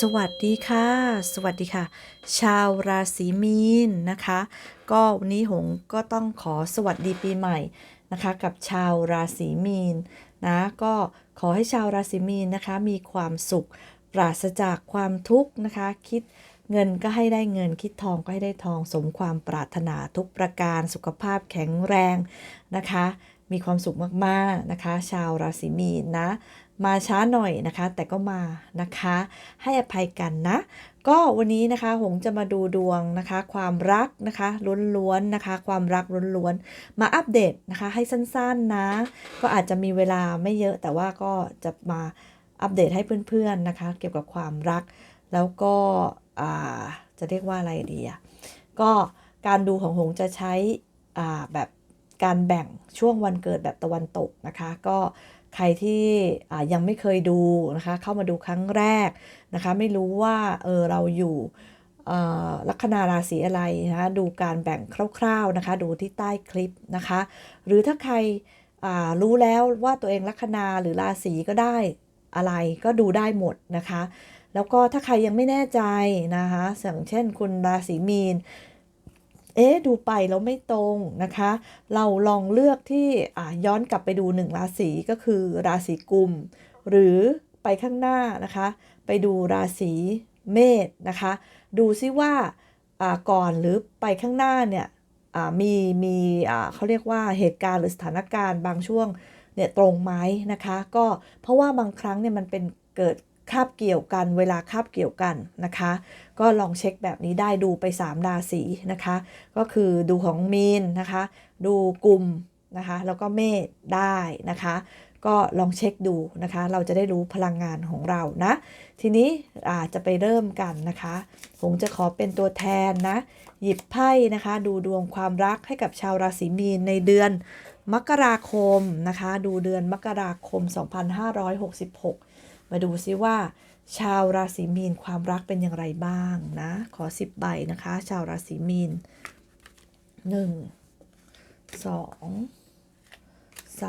สวัสดีค่ะ สวัสดีค่ะ ชาวราศีมีนนะคะ ก็วันนี้หงก็ต้องขอสวัสดีปีใหม่นะคะ กับชาวราศีมีนนะก็ขอให้ชาวราศีมีนนะคะ มีความสุขปราศจากความทุกข์นะคะ คิดเงินก็ให้ได้เงินคิดทองก็ให้ได้ทองสมความปรารถนาทุกประการสุขภาพแข็งแรงนะคะ มีความสุขมากๆนะคะ ชาวราศีมีนนะ มาช้าหน่อยนะคะ แต่ก็มานะคะ ให้อภัยกันนะ ก็วันนี้นะคะหงจะมาดูดวงนะคะ ความรักนะคะล้วนๆนะคะ ความรักล้วนๆมาอัปเดตนะคะ ให้สั้นๆนะ ก็อาจจะมีเวลาไม่เยอะแต่ว่าก็จะมาอัปเดตให้เพื่อนๆนะคะ เกี่ยวกับความรัก แล้วก็จะเรียกว่าอะไรดีอะก็การดูของหงจะใช้แบบการแบ่งช่วงวันเกิดแบบตะวันตกนะคะ ก็ ใครที่ยังไม่เคยดูนะคะเข้ามาดูครั้งแรกนะคะไม่รู้ว่าเออเราอยู่ลัคนาราศีอะไรนะคะดูการแบ่งคร่าวๆนะคะดูที่ใต้คลิปนะคะหรือถ้าใครรู้แล้วว่าตัวเองลัคนาหรือราศีก็ได้อะไรก็ดูได้หมดนะคะ แล้วก็ถ้าใครยังไม่แน่ใจนะคะอย่างเช่นคุณราศีมีน เอ๊ดูไปแล้วไม่ตรงนะคะ เราลองเลือกที่ย้อนกลับไปดูหนึ่งราศีก็คือราศีกุม หรือไปข้างหน้านะคะ ไปดูราศีเมษนะคะ ดูซิว่าก่อนหรือไปข้างหน้าเนี่ยมีมีเขาเรียกว่าเหตุการณ์หรือสถานการณ์บางช่วงเนี่ยตรงไหมนะคะ ก็เพราะว่าบางครั้งเนี่ยมันเป็นเกิด คาบเกี่ยวกันเวลาคาบเกี่ยวกันนะคะ ก็ลองเช็คแบบนี้ได้ดูไป 3 ราศีนะคะ ก็คือดูของมีนนะคะ ดูกลุ่มนะคะ แล้วก็เมษได้นะคะ ก็ลองเช็คดูนะคะ เราจะได้รู้พลังงานของเรานะ ทีนี้อาจะไปเริ่มกันนะคะผมจะขอเป็นตัวแทนนะ หยิบไพ่นะคะ ดูดวงความรักให้กับชาวราศีมีนในเดือนมกราคมนะคะ ดูเดือนมกราคม 2566 มาดูซิว่า ชาวราศีมีนความรักเป็นอย่างไรบ้างนะ ขอ10ใบนะคะ ชาวราศีมีน1 2 3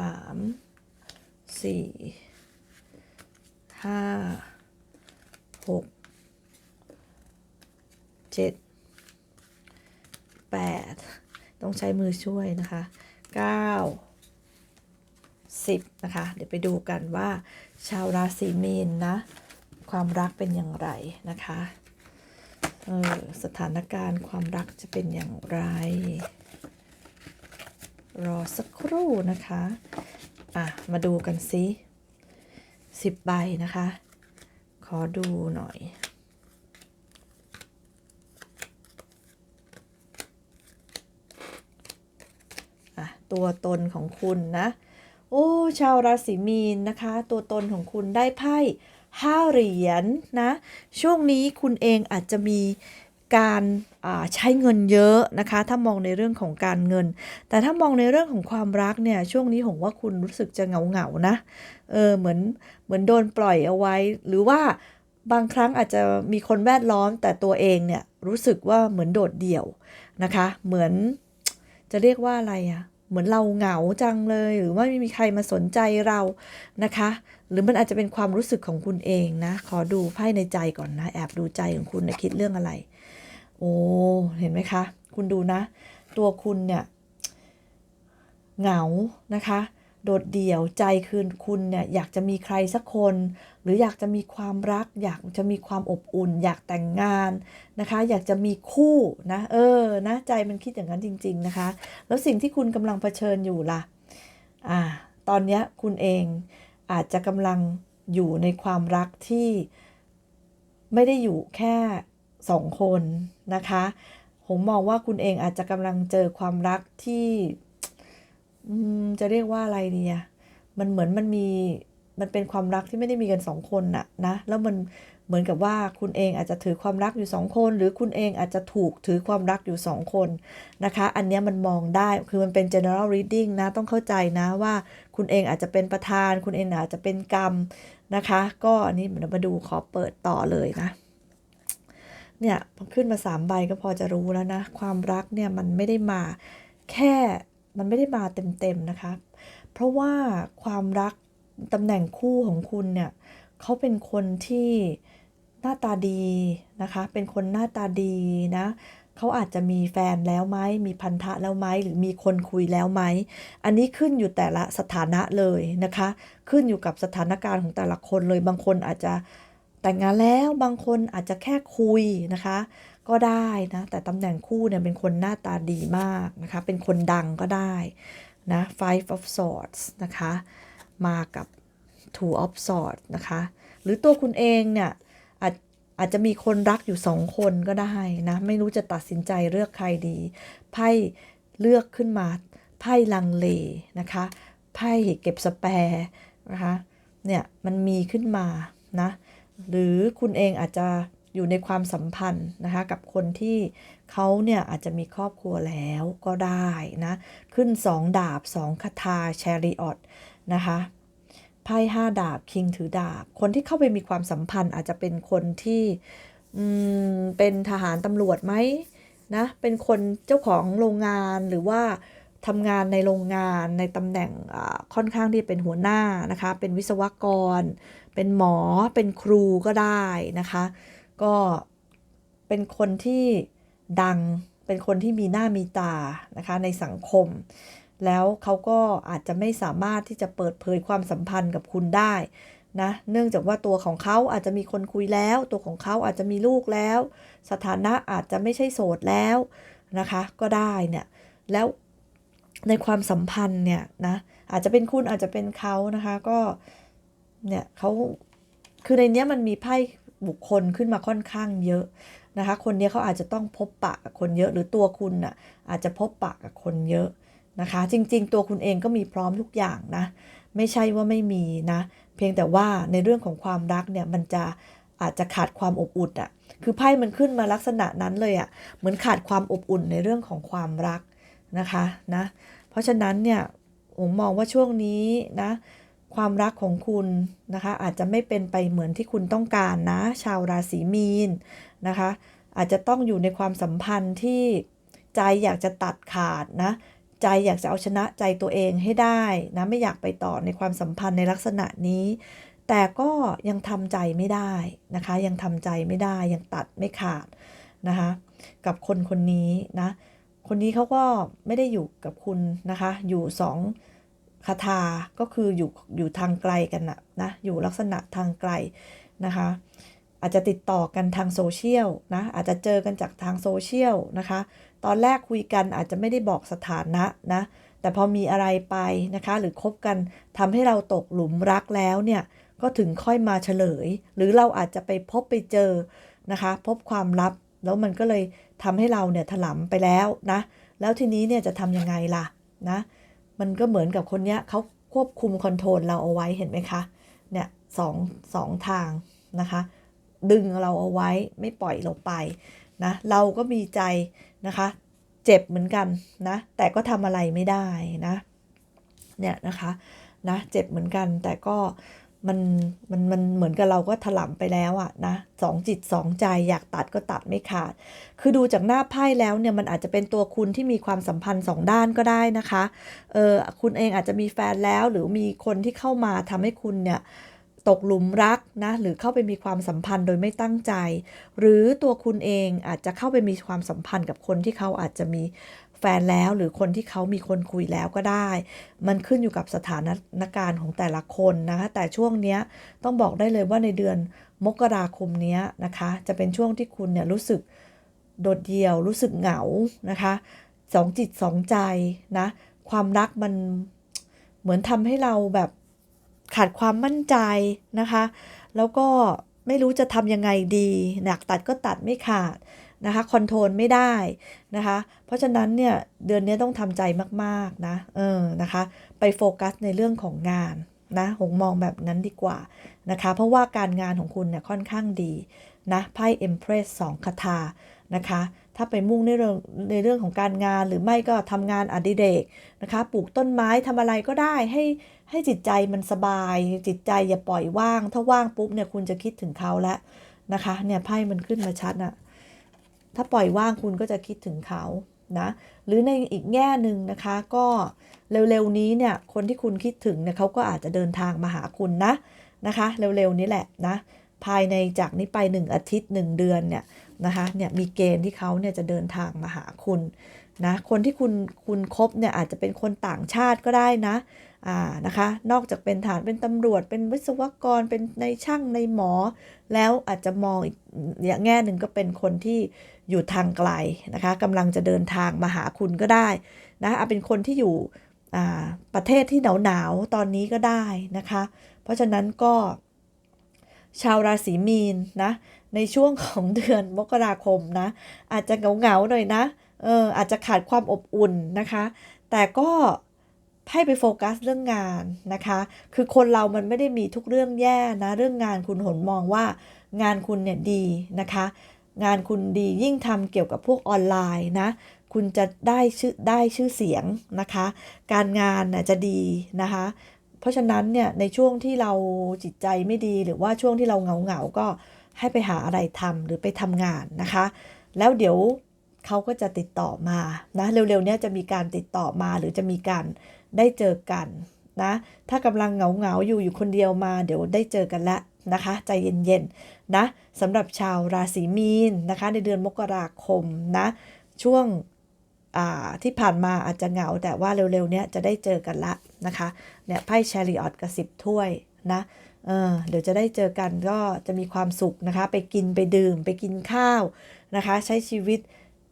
4 5 6 7 8ต้องใช้มือช่วยนะคะ9 10นะคะ เดี๋ยวไปดูกันว่า ชาวราศีมีนนะ ความรักเป็นอย่างไรนะคะเออสถานการณ์ความรักจะเป็นอย่างไร รอสักครู่นะคะ อะ มาดูกันซิสิบใบนะคะ ขอดูหน่อยอะตัวตนของคุณนะ โอ้ ชาวราศีมีนนะคะ ตัวตนของคุณได้ไพ่ห้าเหรียญนะ ช่วงนี้คุณเองอาจจะมีการใช้เงินเยอะนะคะ ถ้ามองในเรื่องของการเงิน แต่ถ้ามองในเรื่องของความรักเนี่ย ช่วงนี้ผมว่าคุณรู้สึกจะเหงาเหงาๆนะ เออ เหมือน เหมือนโดนปล่อยเอาไว้ หรือว่าบางครั้งอาจจะมีคนแวดล้อม แต่ตัวเองเนี่ยรู้สึกว่าเหมือนโดดเดี่ยวนะคะ เหมือนจะเรียกว่าอะไรอะ เหมือนเราเหงาจังเลย หรือว่าไม่มีใครมาสนใจเรานะคะ หรือมันอาจจะเป็นความรู้สึกของคุณเองนะ ขอดูไพ่ในใจก่อนนะ แอบดูใจของคุณนะคิดเรื่องอะไร โอ้เห็นไหมคะ คุณดูนะ ตัวคุณเนี่ย เหงานะคะ โดดเดี่ยวใจคืนคุณเนี่ยอยากจะมีใครสักคน หรืออยากจะมีความรัก อยากจะมีความอบอุ่น อยากแต่งงานนะคะ อยากจะมีคู่นะเออนะใจมันคิดอย่างนั้นจริง ๆนะคะ แล้วสิ่งที่คุณกำลังเผชิญอยู่ล่ะอ่าตอนนี้คุณเองอาจจะกำลังอยู่ในความรักที่ไม่ได้อยู่แค่สองคนนะคะ ผมมองว่าคุณเองอาจจะกำลังเจอความรักที่ จะเรียกว่าอะไรดีอะมันเหมือนมันมีมันเป็นความรักที่ไม่ได้มีกันสองคนน่ะนะแล้วมันเหมือนกับว่าคุณเองอาจจะถือความรักอยู่สองคน หรือคุณเองอาจจะถูกถือความรักอยู่สองคนนะคะ อันนี้มันมองได้คือมันเป็น general reading นะต้องเข้าใจนะว่าคุณเองอาจจะเป็นประธาน คุณเองอาจจะเป็นกรรมนะคะ ก็อันนี้เดี๋ยวมาดูขอเปิดต่อเลยนะเนี่ยพอขึ้นมาสามใบก็พอจะรู้แล้วนะ ความรักเนี่ยมันไม่ได้มาแค่ มันไม่ได้มาเต็มๆนะคะ เพราะว่าความรักตำแหน่งคู่ของคุณเนี่ยเขาเป็นคนที่หน้าตาดีนะคะ เป็นคนหน้าตาดีนะเขาอาจจะมีแฟนแล้วไหม มีพันธะแล้วไหม หรือมีคนคุยแล้วไหม อันนี้ขึ้นอยู่แต่ละสถานะเลยนะคะ ขึ้นอยู่กับสถานการณ์ของแต่ละคนเลย บางคนอาจจะแต่งงานแล้ว บางคนอาจจะแค่คุยนะคะ ก็ได้นะ แต่ตำแหน่งคู่เนี่ยเป็นคนหน้าตาดีมากนะคะ เป็นคนดังก็ได้นะ five of swords นะคะ มากับ two of swords นะคะ หรือตัวคุณเองเนี่ยอาจอาจจะมีคนรักอยู่สองคนก็ได้นะ ไม่รู้จะตัดสินใจเลือกใครดี ไพ่เลือกขึ้นมา ไพ่ลังเลนะคะ ไพ่เก็บสแปร์นะคะ เนี่ยมันมีขึ้นมานะ หรือคุณเองอาจจะ อยู่ในความสัมพันธ์นะคะกับคนที่เขาเนี่ยอาจจะมีครอบครัวแล้วก็ได้นะขึ้น 2 ดาบ 2คาถาแชริออตนะคะไพ่ห้าดาบคิงถือดาบ คนที่เข้าไปมีความสัมพันธ์อาจจะเป็นคนที่เป็นทหารตำรวจไหมนะเป็นคนเจ้าของโรงงานหรือว่าทำงานในโรงงานในตำแหน่งค่อนข้างที่เป็นหัวหน้านะคะ เป็นวิศวกร เป็นหมอเป็นครูก็ได้นะคะ ก็เป็นคนที่ดัง เป็นคนที่มีหน้ามีตานะคะในสังคม แล้วเขาก็อาจจะไม่สามารถที่จะเปิดเผยความสัมพันธ์กับคุณได้นะ เนื่องจากว่าตัวของเขาอาจจะมีคนคุยแล้ว ตัวของเขาอาจจะมีลูกแล้ว สถานะอาจจะไม่ใช่โสดแล้วนะคะ ก็ได้เนี่ย แล้วในความสัมพันธ์เนี่ยนะอาจจะเป็นคุณอาจจะเป็นเขานะคะก็เนี่ยเขาคือในเนี้ยมันมีไพ่ บุคคลขึ้นมาค่อนข้างเยอะนะคะ คนนี้เขาอาจจะต้องพบปะกับคนเยอะ หรือตัวคุณน่ะอาจจะพบปะกับคนเยอะนะคะ จริง ๆ ตัวคุณเองก็มีพร้อมทุกอย่างนะ ไม่ใช่ว่าไม่มีนะ เพียงแต่ว่าในเรื่องของความรักเนี่ยมันจะอาจจะขาดความอบอุ่นอะ่ะ คือไพ่มันขึ้นมาลักษณะนั้นเลยอะ่ะ เหมือนขาดความอบอุ่นในเรื่องของความรักนะคะนะ เพราะฉะนั้นเนี่ยผมมองว่าช่วงนี้นะ ความรักของคุณนะคะ อาจจะไม่เป็นไปเหมือนที่คุณต้องการนะ ชาวราศีมีนนะคะ อาจจะต้องอยู่ในความสัมพันธ์ที่ใจอยากจะตัดขาดนะ ใจอยากจะเอาชนะใจตัวเองให้ได้นะไม่อยากไปต่อในความสัมพันธ์ในลักษณะนี้ แต่ก็ยังทำใจไม่ได้นะคะ ยังทำใจไม่ได้ยังตัดไม่ขาดนะคะ กับคนคนนี้นะ คนนี้เขาก็ไม่ได้อยู่กับคุณนะคะ อยู่สอง คาถาก็คืออยู่อยู่ทางไกลกันนะนะอยู่ลักษณะทางไกลนะคะอาจจะติดต่อกันทางโซเชียลนะอาจจะเจอกันจากทางโซเชียลนะคะตอนแรกคุยกันอาจจะไม่ได้บอกสถานะนะแต่พอมีอะไรไปนะคะหรือคบกันทำให้เราตกหลุมรักแล้วเนี่ยก็ถึงค่อยมาเฉลย หรือเราอาจจะไปพบไปเจอนะคะ พบความลับแล้วมันก็เลยทำให้เราเนี่ยถลำไปแล้วนะแล้วทีนี้เนี่ยจะทำยังไงล่ะนะ มันก็เหมือนกับคนเนี้ยเขาควบคุมคอนโทรลเราเอาไว้เห็นไหมคะ เนี่ยสองสองทางนะคะ ดึงเราเอาไว้ไม่ปล่อยเราไปนะ เราก็มีใจนะคะ เจ็บเหมือนกันนะ แต่ก็ทำอะไรไม่ได้นะ เนี่ยนะคะนะ เจ็บเหมือนกันแต่ก็ มันมันมันเหมือนกับเราก็ถลำไปแล้วอะนะสองจิตสองใจอยากตัดก็ตัดไม่ขาด คือดูจากหน้าไพ่แล้วเนี่ยมันอาจจะเป็นตัวคุณที่มีความสัมพันธ์สองด้านก็ได้นะคะเออคุณเองอาจจะมีแฟนแล้วหรือมีคนที่เข้ามาทำให้คุณเนี่ยตกหลุมรักนะหรือเข้าไปมีความสัมพันธ์โดยไม่ตั้งใจ หรือตัวคุณเองอาจจะเข้าไปมีความสัมพันธ์กับคนที่เขาอาจจะมี ฟนแล้ว หรือคนที่เขามีคนคุยแล้วก็ได้ มันขึ้นอยู่กับสถานการณ์ของแต่ละคนนะคะแต่ช่วงเนี้ยต้องบอกได้เลยว่าในเดือนมกราคมนี้นะคะ จะเป็นช่วงที่คุณเนี่ยรู้สึกโดดเดี่ยวรู้สึกเหงานะคะสองจิตสองใจนะความรักมันเหมือนทำให้เราแบบขาดความมั่นใจนะคะ แล้วก็ไม่รู้จะทำยังไงดี หนักตัดก็ตัดไม่ขาด นะคะคอนโทรลไม่ได้นะคะ เพราะฉะนั้นเนี่ยเดือนนี้ต้องทำใจมากๆนะเออนะคะ ไปโฟกัสในเรื่องของงานนะหงมองแบบนั้นดีกว่านะคะ เพราะว่าการงานของคุณเนี่ยค่อนข้างดีนะไพ่ Empress 2คาถานะคะ ถ้าไปมุ่งในเรื่องในเรื่องของการงานหรือไม่ก็ทำงานอดิเรกนะคะ ปลูกต้นไม้ทำอะไรก็ได้ให้ให้จิตใจมันสบาย จิตใจอย่าปล่อยว่าง ถ้าว่างปุ๊บเนี่ยคุณจะคิดถึงเขาแล้วนะคะ เนี่ยไพ่มันขึ้นมาชัดอะ ถ้าปล่อยว่างคุณก็จะคิดถึงเขานะหรือในอีกแง่หนึ่งนะคะก็เร็วๆนี้เนี่ยคนที่คุณคิดถึงเนี่ยเขาก็อาจจะเดินทางมาหาคุณนะนะคะเร็วๆนี้แหละนะภายในจากนี้ไป 1 อาทิตย์ 1 เดือนเนี่ยนะคะเนี่ยมีเกณฑ์ที่เขาเนี่ยจะเดินทางมาหาคุณนะคนที่คุณคุณคบเนี่ยอาจจะเป็นคนต่างชาติก็ได้นะอ่านะคะนอกจากเป็นฐานเป็นตำรวจ เป็นวิศวกรเป็นในช่างในหมอ แล้วอาจจะมองอีกอย่างแง่หนึ่งก็เป็นคนที่ อยู่ทางไกลนะคะกำลังจะเดินทางมาหาคุณก็ได้นะเอาเป็นคนที่อยู่ประเทศที่หนาวหนาวๆตอนนี้ก็ได้นะคะ เพราะฉะนั้นก็ชาวราศีมีนนะในช่วงของเดือนมกราคมนะ อาจจะเหงาๆหน่อยนะเอออาจจะขาดความอบอุ่นนะคะ แต่ก็ให้ไปโฟกัสเรื่องงานนะคะ คือคนเรามันไม่ได้มีทุกเรื่องแย่นะ เรื่องงานคุณหนมองว่างานคุณเนี่ยดีนะคะ งานคุณดียิ่งทำเกี่ยวกับพวกออนไลน์นะ คุณจะได้ชื่อได้ชื่อเสียงนะคะ การงานน่ะจะดีนะคะ เพราะฉะนั้นเนี่ยในช่วงที่เราจิตใจไม่ดีหรือว่าช่วงที่เราเหงาเหงาก็ให้ไปหาอะไรทำหรือไปทำงานนะคะ แล้วเดี๋ยวเขาก็จะติดต่อมานะเร็วๆเนี้ยจะมีการติดต่อมาหรือจะมีการได้เจอกันนะ ถ้ากำลังเหงาเหงาๆอยู่อยู่คนเดียวมา เดี๋ยวได้เจอกันแล้วนะคะ ใจเย็นๆ นะสำหรับชาวราศีมีนนะคะในเดือนมกราคมนะช่วงที่ผ่านมาอาจจะเหงา แต่ว่าเร็วๆเนี้ยจะได้เจอกันละนะคะเนี่ยไพ่แชริออตกับสิบถ้วยนะเออเดี๋ยวจะได้เจอกันก็จะมีความสุขนะคะ ไปกินไปดื่ม ไปกินข้าวนะคะ ใช้ชีวิต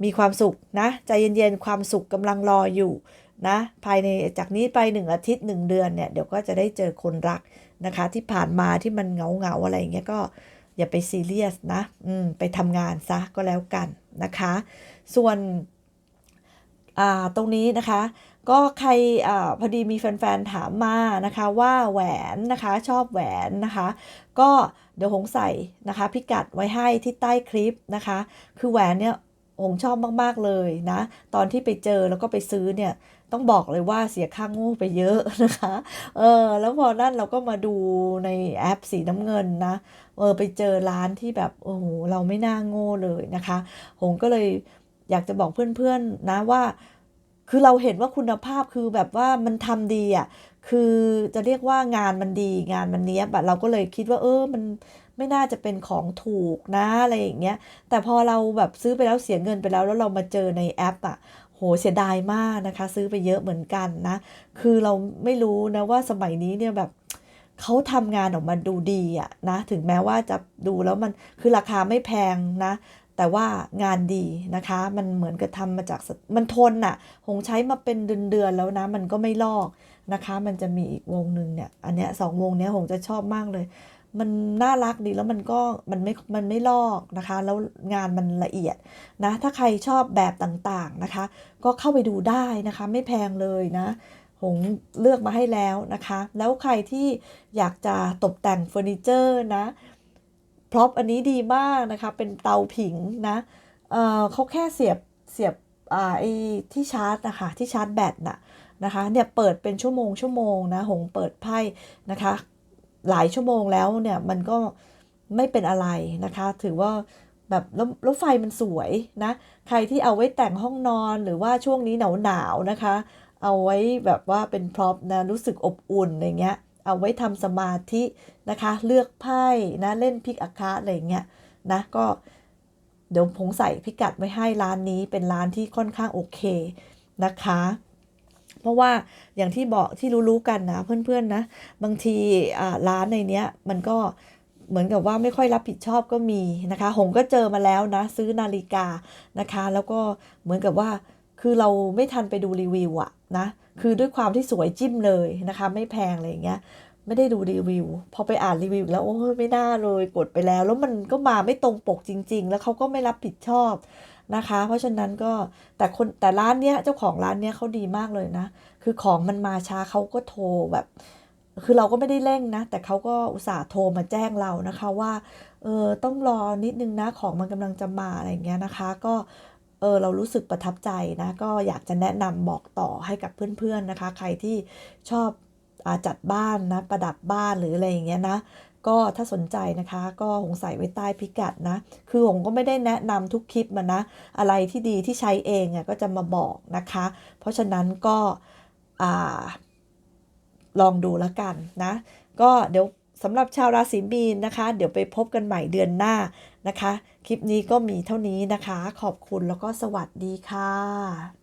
มีความสุขนะใจเย็นๆ ความสุขกำลังรออยู่นะภายในจากนี้ไปหนึ่งอาทิตย์หนึ่งเดือนเนี่ยเดี๋ยวก็จะได้เจอคนรักนะคะ ที่ผ่านมาที่มันเหงาเหงาๆอะไรอย่างเงี้ยก็ อย่าไปซีเรียสนะอืมไปทำงานซะก็แล้วกันนะคะ ส่วนอ่าตรงนี้นะคะ ก็ใครอาพอดีมีแฟนๆถามมานะคะว่าแหวนนะคะชอบแหวนนะคะ ก็เดี๋ยวหงใส่นะคะพิกัดไว้ให้ที่ใต้คลิปนะคะ คือแหวนเนี่ยหงชอบมากๆเลยนะ ตอนที่ไปเจอแล้วก็ไปซื้อเนี่ย ต้องบอกเลยว่าเสียค่างโง่ไปเยอะนะคะ เออ แล้วพอนั่นเราก็มาดูในแอปสีน้ำเงินนะ เออ ไปเจอร้านที่แบบ โอ้โห เราไม่น่าโง่เลยนะคะหงก็เลยอยากจะบอกเพื่อนๆนะว่า คือเราเห็นว่าคุณภาพคือแบบว่ามันทำดีอะ คือจะเรียกว่างานมันดีงานมันเนี้ยบะเราก็เลยคิดว่า เออ มันไม่น่าจะเป็นของถูกนะอะไรอย่างเงี้ย แต่พอเราแบบซื้อไปแล้วเสียเงินไปแล้วแล้วเรามาเจอในแอปอะ โหเสียดายมากนะคะ ซื้อไปเยอะเหมือนกันนะ คือเราไม่รู้นะว่าสมัยนี้เนี่ยแบบเขาทำงานออกมาดูดีอะนะ ถึงแม้ว่าจะดูแล้วมันคือราคาไม่แพงนะ แต่ว่างานดีนะคะ มันเหมือนกับทำมาจากมันทนน่ะหงใช้มาเป็นเดือนๆแล้วนะ มันก็ไม่ลอกนะคะ มันจะมีอีกวงหนึ่งเนี่ย อันเนี้ยสองวงเนี้ยหงจะชอบมากเลย มันน่ารักดีแล้วมันก็มันไม่มันไม่ลอกนะคะ แล้วงานมันละเอียดนะถ้าใครชอบแบบต่างๆนะคะ ก็เข้าไปดูได้นะคะ ไม่แพงเลยนะหงเลือกมาให้แล้วนะคะ แล้วใครที่อยากจะตกแต่งเฟอร์นิเจอร์นะพร็อพอันนี้ดีมากนะคะ เป็นเตาผิงนะเออเขาแค่เสียบเสียบอ่าไอ้ที่ชาร์จนะคะที่ชาร์จแบตน่ะนะคะเนี่ยเปิดเป็นชั่วโมงชั่วโมงนะหงเปิดไพ่นะคะ หลายชั่วโมงแล้วเนี่ยมันก็ไม่เป็นอะไรนะคะ ถือว่าแบบแล้วแล้วไฟมันสวยนะ ใครที่เอาไว้แต่งห้องนอนหรือว่าช่วงนี้หนาวหนาวๆนะคะ เอาไว้แบบว่าเป็นพร็อพนะรู้สึกอบอุ่นอะไรเงี้ย เอาไว้ทำสมาธินะคะ เลือกไพ่นะเล่นพิกอาคาอะไรเงี้ยนะก็เดี๋ยวผมใส่พิกัดไว้ให้ร้านนี้เป็นร้านที่ค่อนข้างโอเคนะคะ เพราะว่าอย่างที่บอกที่รู้ๆกันนะเพื่อนๆนะ บางทีอ่าร้านในเนี้ยมันก็เหมือนกับว่าไม่ค่อยรับผิดชอบก็มีนะคะ หงก็เจอมาแล้วนะ ซื้อนาฬิกานะคะ แล้วก็เหมือนกับว่าคือเราไม่ทันไปดูรีวิวอะนะคือด้วยความที่สวยจิ้มเลยนะคะ ไม่แพงอะไรอย่างเงี้ยไม่ได้ดูรีวิว พอไปอ่านรีวิว แล้วโอ้ไม่น่าเลยกดไปแล้ว แล้วมันก็มาไม่ตรงปกจริง ๆ แล้วเขาก็ไม่รับผิดชอบ นะคะ เพราะฉะนั้นก็แต่คนแต่ร้านเนี้ยเจ้าของร้านเนี้ยเขาดีมากเลยนะ คือของมันมาช้าเขาก็โทรแบบ คือเราก็ไม่ได้เร่งนะ แต่เขาก็อุตส่าห์โทรมาแจ้งเรานะคะว่าเออต้องรอนิดนึงนะของมันกำลังจะมาอะไรอย่างเงี้ยนะคะ ก็เออเรารู้สึกประทับใจนะ ก็อยากจะแนะนำบอกต่อให้กับเพื่อนๆนะคะ ใครที่ชอบอาจัดบ้านนะประดับบ้านหรืออะไรอย่างเงี้ยนะ ก็ถ้าสนใจนะคะ ก็หงใส่ไว้ใต้พิกัดนะ คือหงก็ไม่ได้แนะนำทุกคลิปมานะ อะไรที่ดีที่ใช้เองอะก็จะมาบอกนะคะ เพราะฉะนั้นก็ลองดูแล้วกันนะ ก็เดี๋ยวสำหรับชาวราศีมีนนะคะ เดี๋ยวไปพบกันใหม่เดือนหน้านะคะ คลิปนี้ก็มีเท่านี้นะคะ ขอบคุณแล้วก็สวัสดีค่ะ